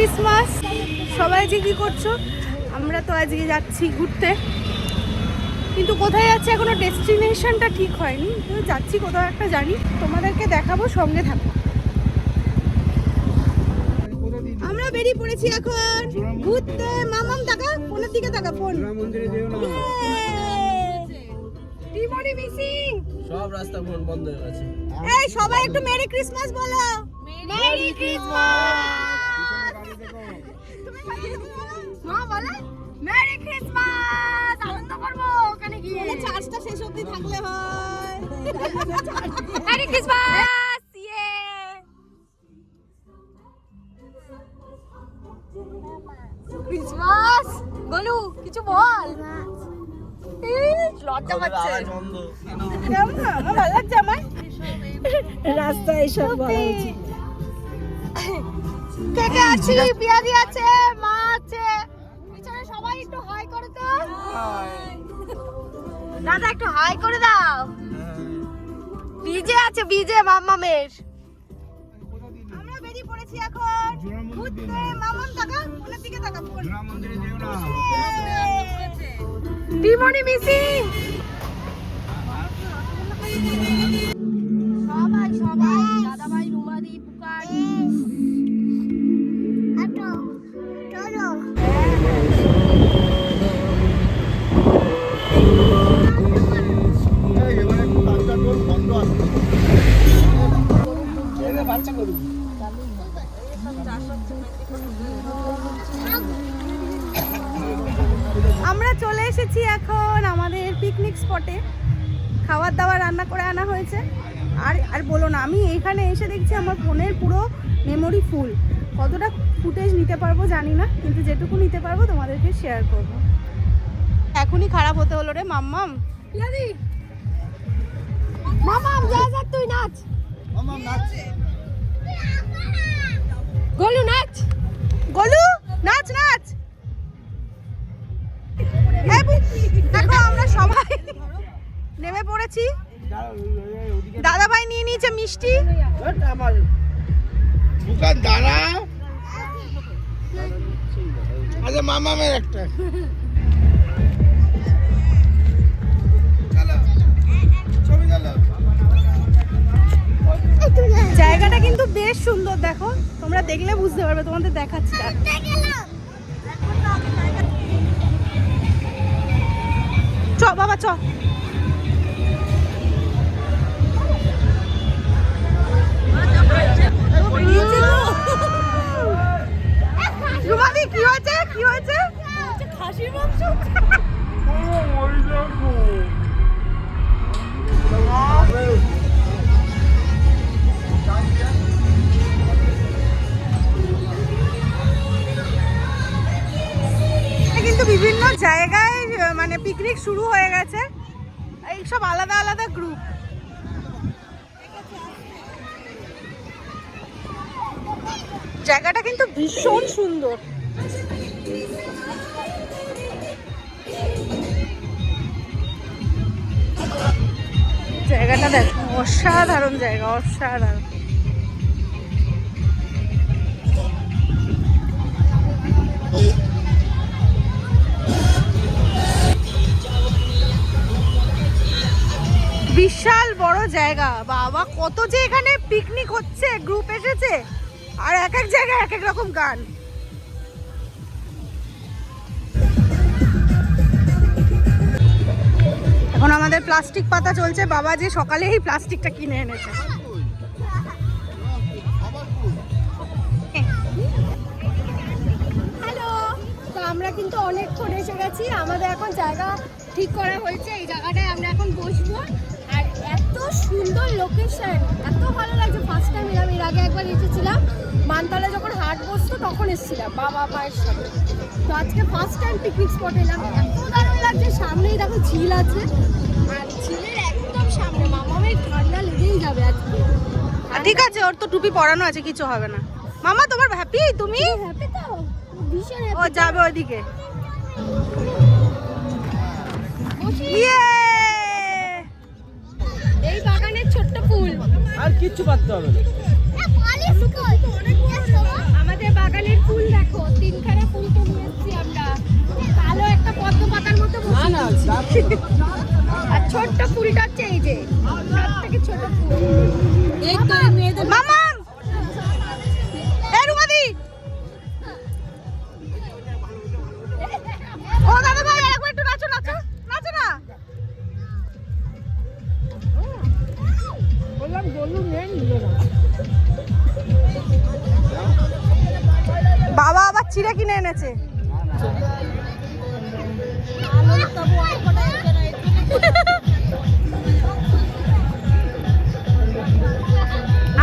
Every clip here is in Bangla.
ক্রিসমাস। সবাই যে কি করছ? আমরা তো আজকে যাচ্ছি ঘুরতে। কিন্তু কোথায় যাচ্ছে এখনও? ডেস্টিনেশনটা ঠিক হয়নি। তো যাচ্ছি কোথাও একটা জানি। তোমাদেরকে দেখাবো সঙ্গে থাকো। আমরা বেরিয়ে পড়েছি এখন ঘুরতে। মামাম টাকা ফোনের দিকে টাকা ফোন। মন্দিরে যেও না টিমরি মিসিং। সব রাস্তা ফোন বন্ধ হয়ে গেছে। এই সবাই একটু মেরি ক্রিসমাস বলো। Merry Christmas! মা বলে মেরি ক্রিসমাস আনন্দ করব ওখানে গিয়ে। চার্জটা শেষ অবধি থাকলে হয়। মেরি ক্রিসমাস ইয়ে ক্রিসমাস বলু কিছু বল? লজ্জা পাচ্ছে। কেমন? ভালো লাগছে আমার? রাস্তায় এসব বলা উচিত। কে কে আছি পিয়াদি আছে। মা আছে। পিছনে সবাই একটু হাই করে তো। দাদা একটু হাই করে দাও। বিজে আছে বিজে মাম্মামের। আমরা বেরিয়ে পড়েছি এখন। ঘুরতে। মামাম টাকা ফোনের দিকে টাকা ফোন মন্দিরে যেও না। ডিমনি মিসিং। বাচ্চা আমরা চলে এসেছি এখন আমাদের পিকনিক স্পটে খাবার দাবার রান্না করে আনা হয়েছে। আর আর বলো না আমি এখানে এসে দেখছি আমার ফোনের পুরো মেমোরি ফুল কতটা ফুটেজ নিতে পারব জানি না কিন্তু যেটুকু নিতে পারব তোমাদেরকে শেয়ার করব। এখনই খারাপ হতে হলো রে মাম্মাম। মাম্মাম যা যা তুই নাচ। গোলু নাচ। গোলু নাচ নাচ। দেখো আমরা সবাই নেমে পড়েছি। দাদা ভাই নিয়ে নিয়েছে মিষ্টি। দাঁড়া। আচ্ছা মামামের একটা। জায়গাটা কিন্তু বেশ সুন্দর দেখো। তোমরা দেখলে বুঝতে পারবে তোমাদের দেখাচ্ছি। চ বাবা চ। আলাদা আলাদা গ্রুপ জায়গাটা কিন্তু ভীষণ সুন্দর। জায়গাটা দেখ অসাধারণ জায়গা অসাধারণ। জায়গা। বাবা, কত যে এখানে পিকনিক হচ্ছে গ্রুপ এসেছে। আর এক এক জায়গায় এক এক রকম গান। এখন আমাদের প্লাস্টিক পাতা চলছে। বাবা যে সকালে এই প্লাস্টিকটা কিনে এনেছে। আমরা কিন্তু অনেকক্ষণ এসে গেছি। আমাদের এখন জায়গা ঠিক করা হয়েছে। এই জায়গাটায় আমরা এখন বসবো। এত সুন্দর লোকেশন এত ভালো লাগছে। ফার্স্ট টাইম এলাম এর আগে একবার এসেছিলাম। মানতলা যখন হাট বসতো তখন এসেছিলাম বাবা মায়ের সাথে। তো আজকে ফার্স্ট টাইম পিকনিক স্পট এলাম। এত দারুণ লাগছে সামনেই দেখো ঝিল আছে। আর ঝিলের একদম সামনে মামামের ঠান্ডা লেগেই যাবে আজকে। ঠিক আছে ওর তো টুপি পরানো আছে কিছু হবে না। মামা তোমার হ্যাপি তুমি? হ্যাপি তো? ভীষণ ও যাবে ওইদিকে। ইয়ে ফুল আর কিচ্ছু পারতে হবে আমাদের বাগানের ফুল দেখো তিনখানা ফুল তো নিয়েছি আমরা কালো একটা পদ্ম পাতার মতো না আর ছোট্ট ফুলটা হচ্ছে এই যে চিড়ে কিনে এনেছে।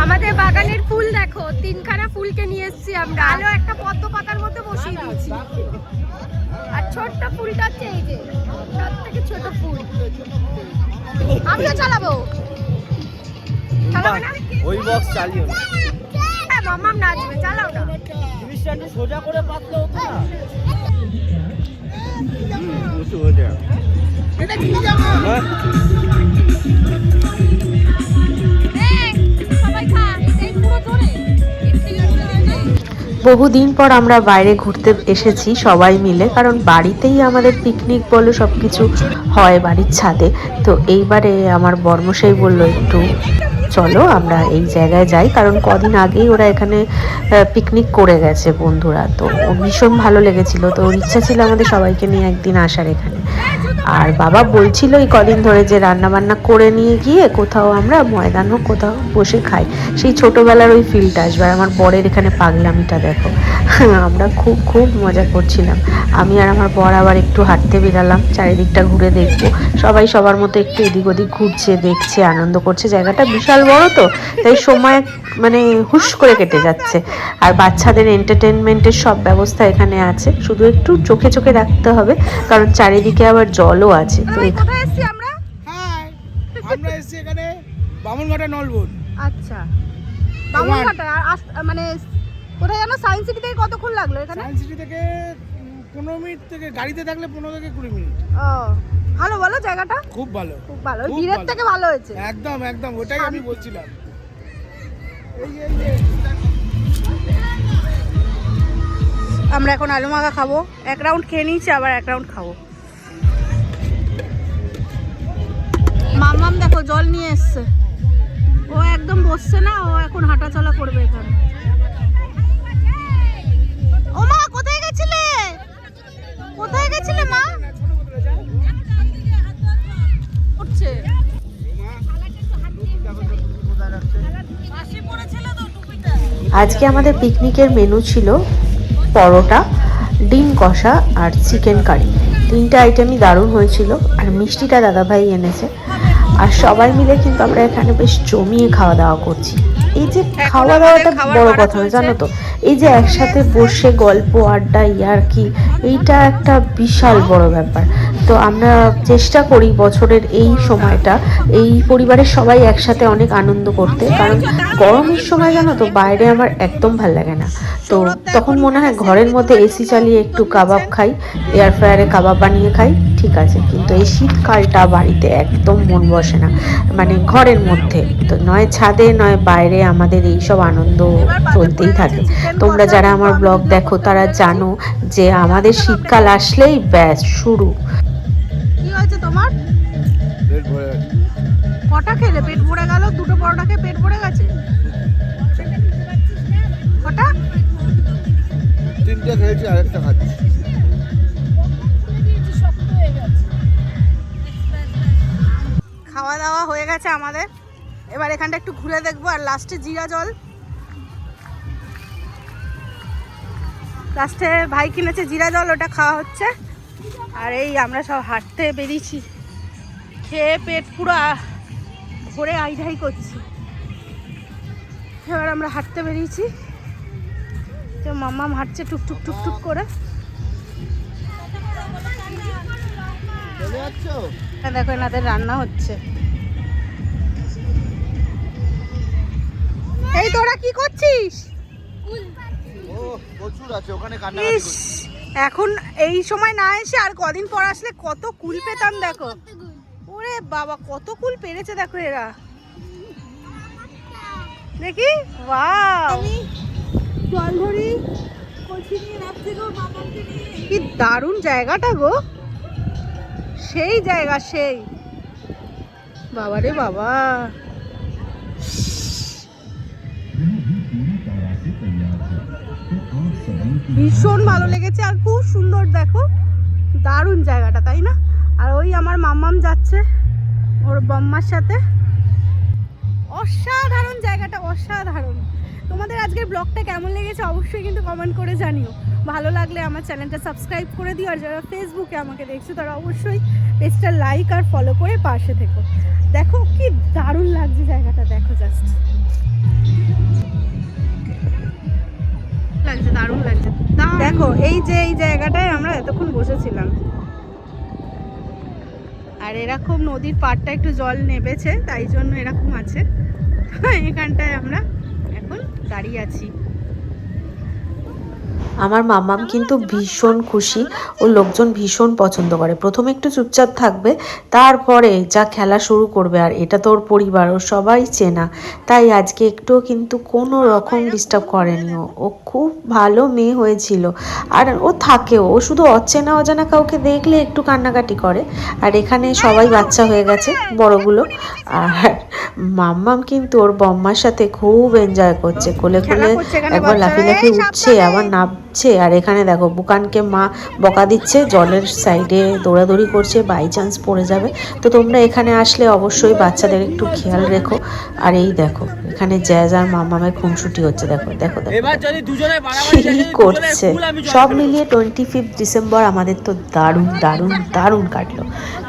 আমাদের বাগানের ফুল দেখো তিনখানা ফুলকে নিয়ে এসেছি আমরা। আলো একটা পদ্ম পাতার মধ্যে বসিয়ে দিয়েছি। আর ছোট্ট ফুলটা হচ্ছে এই যে সব থেকে ছোট ফুল। আমিও চালাবো। চালাবে না ওই বক্স চালিও নাচবে চালাও না জিনিসটা একটু সোজা করে পাতলে হতো না বহুদিন পর আমরা বাইরে ঘুরতে এসেছি সবাই মিলে, কারণ বাড়িতেই আমাদের পিকনিক বলো সব কিছু হয় বাড়ির ছাদে। তো এইবারে আমার বর্মশাই বলল একটু চলো আমরা এই জায়গায় যাই, কারণ কদিন আগেই ওরা এখানে পিকনিক করে গেছে বন্ধুরা। তো ভীষণ ভালো লেগেছিল। তো ইচ্ছা ছিল আমাদের সবাইকে নিয়ে একদিন আসার এখানে। আর বাবা বলছিল এই কদিন ধরে যে রান্না বান্না করে নিয়ে গিয়ে কোথাও আমরা ময়দান হোক, কোথাও বসে খাই। সেই ছোটবেলার ওই ফিলটা আসবে। আর আমার বরের এখানে পাগলামিটা দেখো। আমরা খুব খুব মজা করছিলাম। আমি আর আমার বর আবার একটু হাঁটতে বেরালাম। চারিদিকটা ঘুরে দেখব। সবাই সবার মতো একটু এদিক ওদিক ঘুরছে, দেখছে, আনন্দ করছে। জায়গাটা বিশাল বড় তো তাই সময় মানে হুশ করে কেটে যাচ্ছে। আর বাচ্চাদের এন্টারটেনমেন্টের সব ব্যবস্থা এখানে আছে শুধু একটু চোখে চোখে রাখতে হবে কারণ চারিদিকে আবার জলও আছে। তো এখানে এসেছি আমরা? হাই আমরা এসেছি এখানে বামুনঘাটা নলবন। আচ্ছা বামুনঘাটা আর মানে কোথায় জানো সায়েন্স সিটি থেকে কতক্ষণ লাগল এখানে? সায়েন্স সিটি থেকে পনেরো মিনিট থেকে গাড়িতে থাকলে পনেরো থেকে কুড়ি মিনিট। ও ভালো বলো জায়গাটা? খুব ভালো। খুব ভালো। ভিড়ের থেকে ভালো হয়েছে। একদম একদম ওটাই আমি বলছিলাম। আমরা এখন আলু মাখা খাব। এক রাউন্ড খেয়ে নিয়েছি আবার এক রাউন্ড খাব। মাম্মাম দেখো জল নিয়ে এসছে। ও একদম বসছে না ও এখন হাঁটা চলা করবে এখানে। ও মা কোথায় গেছিলে? কোথায় গেছিলে মা? আজকে আমাদের পিকনিকের মেনু ছিল পরোটা ডিম কষা আর চিকেন কারি তিনটা আইটেমই দারুণ হয়েছিল আর মিষ্টিটা দাদাভাই এনেছে। আর সবাই মিলে কিন্তু আমরা এখানে বেশ জমিয়ে খাওয়া দাওয়া করছি। এই যে খাওয়া দাওয়াটা বড় কথা না জানো তো? এই যে একসাথে বসে গল্প আড্ডা ইয়ার কি এইটা একটা বিশাল বড় ব্যাপার। তো আমরা চেষ্টা করি বছরের এই সময়টা। এই পরিবারের সবাই একসাথে অনেক আনন্দ করতে। কারণ গরমের সময় জানো তো, বাইরে আমার একদম ভালো লাগে না। তো তখন মনে হয় ঘরের মধ্যে এসি চালিয়ে একটু কাবাব খাই এয়ার ফ্রায়ারে কাবাব বানিয়ে খাই, ঠিক আছে। কিন্তু এই শীতকালটা বাড়িতে একদম মন বসে না। মানে ঘরের মধ্যে। তো নয় ছাদে, নয় বাইরে আমাদের এই সব আনন্দ চলতেই থাকে। তোমরা যারা আমার ব্লগ দেখো, তারা জানো যে আমাদের শীতকাল আসলেই ব্যাস, শুরু। তোমার? পেট ভরে গেছে। কটা খেলে? পেট ভরে গেল দুটো পরোটা খেয়ে পেট ভরে গেছে? কটা? তিনটে খেয়েছি আরেকটা খাচ্ছি। খাওয়া দাওয়া হয়ে গেছে আমাদের। এবার এখানটা একটু ঘুরে দেখব আর লাস্টে জিরা জল। লাস্টে ভাই কিনেছে জিরা জল ওটা খাওয়া হচ্ছে। আর এই আমরা সব হাঁটতে বেরিয়েছি। খেয়ে পেট পুরো ভরে আইঢাই করছি। এবার আমরা হাঁটতে বেরিয়েছি। তো মাম্মাম হাঁটছে টুকটুক টুকটুক করে। দেখো এনাদের রান্না হচ্ছে। এই তোরা কি করছিস? প্রচুর আছে ওখানে এখন এই সময় না এসে আর কদিন পর আসলে কত কুল পেতাম দেখো। ওরে বাবা কত কুল পেরেছে দেখো এরা। দেখি? কি দারুণ জায়গাটা গো। সেই জায়গা সেই। বাবারে বাবা। ভীষণ ভালো লেগেছে আর খুব সুন্দর, দেখো। দারুণ জায়গাটা, তাই না? আর ওই আমার মাম্মাম যাচ্ছে ওর বম্মার সাথে। অসাধারণ জায়গাটা, অসাধারণ। তোমাদের আজকের ব্লগটা কেমন লেগেছে অবশ্যই কিন্তু কমেন্ট করে জানিও। ভালো লাগলে আমার চ্যানেলটা সাবস্ক্রাইব করে দিও, আর যারা ফেসবুকে আমাকে দেখছ, তারা অবশ্যই পেজটা লাইক আর ফলো করে পাশে থেকো। দেখো, কি দারুণ লাগছে জায়গাটা, দেখো জাস্ট লাগছে দারুণ লাগছে। দেখো এই যে এই জায়গাটায় আমরা এতক্ষণ বসেছিলাম। আর এরকম নদীর পাড়টা একটু জল নেবেছে তাই জন্য এরকম আছে। এখানটায় আমরা এখন দাঁড়িয়ে আছি। আমার মামাম কিন্তু ভীষণ খুশি ও লোকজন ভীষণ পছন্দ করে। প্রথমে একটু চুপচাপ থাকবে তারপরে যা খেলা শুরু করবে আর এটা তো ওর পরিবার ও সবাই চেনা। তাই আজকে একটুও কিন্তু কোনো রকম ডিস্টার্ব করেনি ও। ও খুব ভালো মেয়ে হয়েছিল। আর ও থাকেও ও শুধু অচেনা অজানা কাউকে দেখলে একটু কান্নাকাটি করে। আর এখানে সবাই বাচ্চা হয়ে গেছে বড়গুলো। আর মাম্মাম কিন্তু ওর বম্মার সাথে খুব এনজয় করছে। কোলে কোলে একবার। লাফি লাফি উঠছে আবার আবার নামছে আর এখানে দেখো বুকানকে মা বকা দিচ্ছে জলের সাইডে দৌড়াদৌড়ি করছে বাই চান্স পড়ে যাবে। তো তোমরা এখানে আসলে অবশ্যই বাচ্চাদের একটু খেয়াল রেখো। আর এই দেখো এখানে জ্যাজ আর মামামের খুনসুটি হচ্ছে দেখো দেখো দেখো। এবার যদি দুজনে বাড়াবাড়ি কি করছে। সব মিলিয়ে টোয়েন্টি ফিফথ ডিসেম্বর আমাদের তো দারুণ দারুণ দারুণ কাটলো।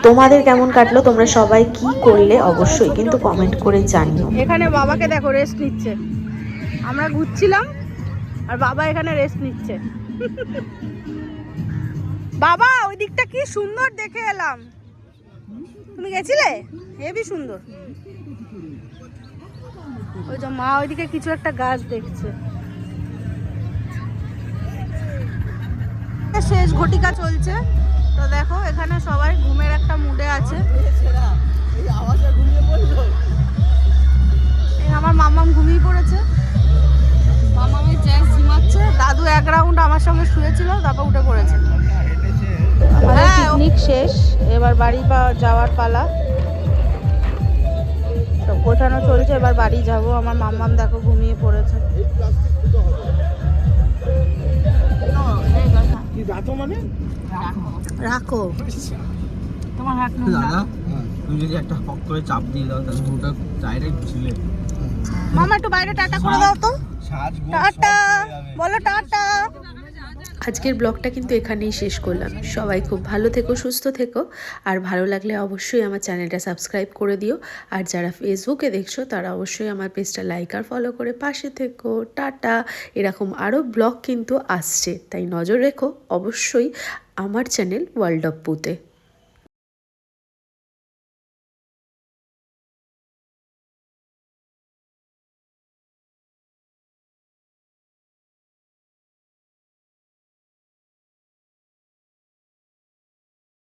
তোমাদের কেমন কাটলো? তোমরা সবাই কি করলে? অবশ্যই কিন্তু কমেন্ট করে জানিও। এখানে বাবাকে দেখো রেস্ট নিচ্ছে। আমরা ঘুরছিলাম আর বাবা এখানে রেস্ট নিচ্ছে। বাবা ওই দিকটা কি সুন্দর দেখে এলাম। তুমি গেছিলে? হেবি সুন্দর। ওই যে মা ওইদিকে কিছু একটা গাছ দেখছে। শেষ ঘটিকা চলছে। তো দেখো এখানে সবাই ঘুমের একটা মুডে আছে। এই আমার মামাম ঘুমিয়ে পড়েছে। মামামের জ্যাস ঝিমাচ্ছে দাদু এক রাউন্ড আমার সঙ্গে শুয়েছিল তারপর উঠে পড়েছে। আমাদের পিকনিক শেষ এবার বাড়ি পা- যাওয়ার পালা। সব গোছানো চলছে এবার বাড়ি যাব। আমার মাম্মাম দেখো ঘুমিয়ে পড়েছে। মানে? রাখো। তোমার হাত দাদা তুমি যদি একটা করে চাপ দিয়ে দাও তাহলে ওটা ডাইরেক্ট ছিলে মামা একটু বাইরে টাটা করে দাও তো। টাটা। বলো টাটা। আজকের ব্লগটা কিন্তু এখানেই শেষ করলাম। সবাই খুব ভালো থেকো সুস্থ থেকো। আর ভালো লাগলে অবশ্যই আমার চ্যানেলটা সাবস্ক্রাইব করে দিও। আর যারা ফেসবুকে দেখছ তারা অবশ্যই আমার পেজটা লাইক আর ফলো করে পাশে থেকো। টাটা। এরকম আরও ব্লগ কিন্তু আসছে। তাই নজর রেখো অবশ্যই আমার চ্যানেল ওয়ার্ল্ড অফ পুতে।